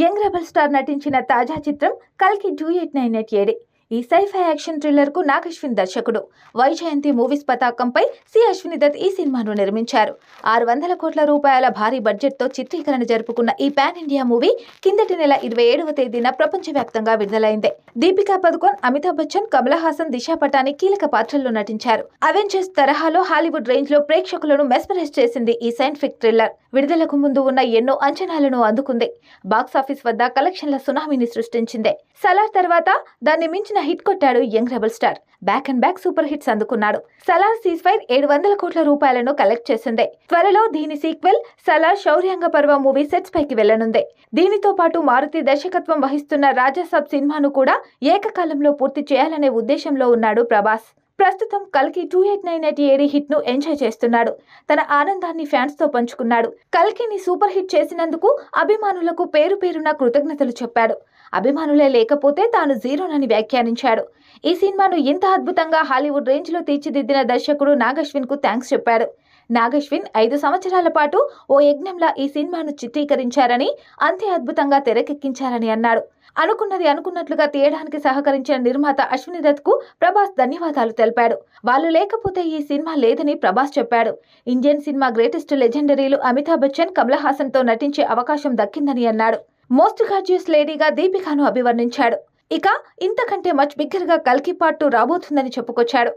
Young rebel star నటించిన తాజా చిత్రం కల్కి two eight nine eight AD. ఈ సైఫై యాక్షన్ థ్రిల్లర్కు నాగ్ అశ్విన్ దర్శకుడు. వైజయంతి మూవీస్ పతాకంపై సి అశ్విని దత్ ఈ సినిమాను నిర్మించారు. ఆరు వందల కోట్ల రూపాయల భారీ బడ్జెట్తో చిత్రీకరణ జరుపుకున్న ఈ పాన్ ఇండియా మూవీ కిందటి నెల ఇరవై ఏడవ తేదీన ప్రపంచవ్యాప్తంగా విడుదలైంది. దీపికా పదుకోన్ అమితాబ్ బచ్చన్ కమలహాసన్ దిశా పటాని కీలక పాత్రల్లో నటించారు. అవెంజర్స్ తరహాలో హాలీవుడ్ రేంజ్లో ప్రేక్షకులను మెస్మరైజ్ చేసింది ఈ సైంటిఫిక్ థ్రిల్లర్. విడుదలకు ముందు ఉన్న ఎన్నో అంచనాలను అందుకుంది. బాక్సాఫీస్ వద్ద కలెక్షన్ల సునామీని సృష్టించింది. సలార్ తర్వాత దాన్ని మించిన హిట్ కొట్టాడు young rebel star. Back and back super hits అందుకున్నాడు. సలార్ సీజ్ ఫైర్ ఏడు వందల కోట్ల రూపాయలను కలెక్ట్ చేసింది. త్వరలో దీని sequel Salaar Shouryanga Parva movie sets పైకి వెళ్ళనుంది దీనితో పాటు మారుతి దర్శకత్వం వహిస్తున్న రాజాసాబ్ సినిమాను కూడా ఏకకాలంలో పూర్తి చేయాలనే ఉద్దేశంలో ఉన్నాడు ప్రభాస్. ప్రస్తుతం కల్కి two eight nine eight AD హిట్ను enjoy చేస్తున్నాడు. తన ఆనందాన్ని ఫ్యాన్స్తో పంచుకున్నాడు. కల్కిని సూపర్ హిట్ చేసినందుకు అభిమానులకు పేరు పేరున కృతజ్ఞతలు చెప్పాడు. అభిమానులే లేకపోతే తాను జీరోనని వ్యాఖ్యానించాడు. ఈ సినిమాను ఇంత అద్భుతంగా హాలీవుడ్ రేంజ్లో తీర్చిదిద్దిన దర్శకుడు నాగశ్విన్కు థ్యాంక్స్ చెప్పాడు నాగశ్విన్ ఐదు సంవత్సరాల పాటు ఓ యజ్ఞంలా ఈ సినిమాను చిత్రీకరించారని అంతే అద్భుతంగా తెరకెక్కించారని అన్నాడు. అనుకున్నది అనుకున్నట్లుగా తీయడానికి సహకరించిన నిర్మాత అశ్విని దత్కు ప్రభాస్ ధన్యవాదాలు తెలిపాడు. వాళ్ళు లేకపోతే ఈ సినిమా లేదని ప్రభాస్ చెప్పాడు. ఇండియన్ సినిమా గ్రేటెస్ట్ లెజెండరీలు అమితాబ్ బచ్చన్ కమల్ హాసన్తో నటించే అవకాశం దక్కిందని అన్నాడు. మోస్ట్ గార్జియస్ లేడీగా దీపికాను అభివర్ణించాడు. ఇక ఇంతకంటే మచ్ బిగ్గరగా కల్కి పార్ట్ రాబోతుందని చెప్పుకొచ్చాడు.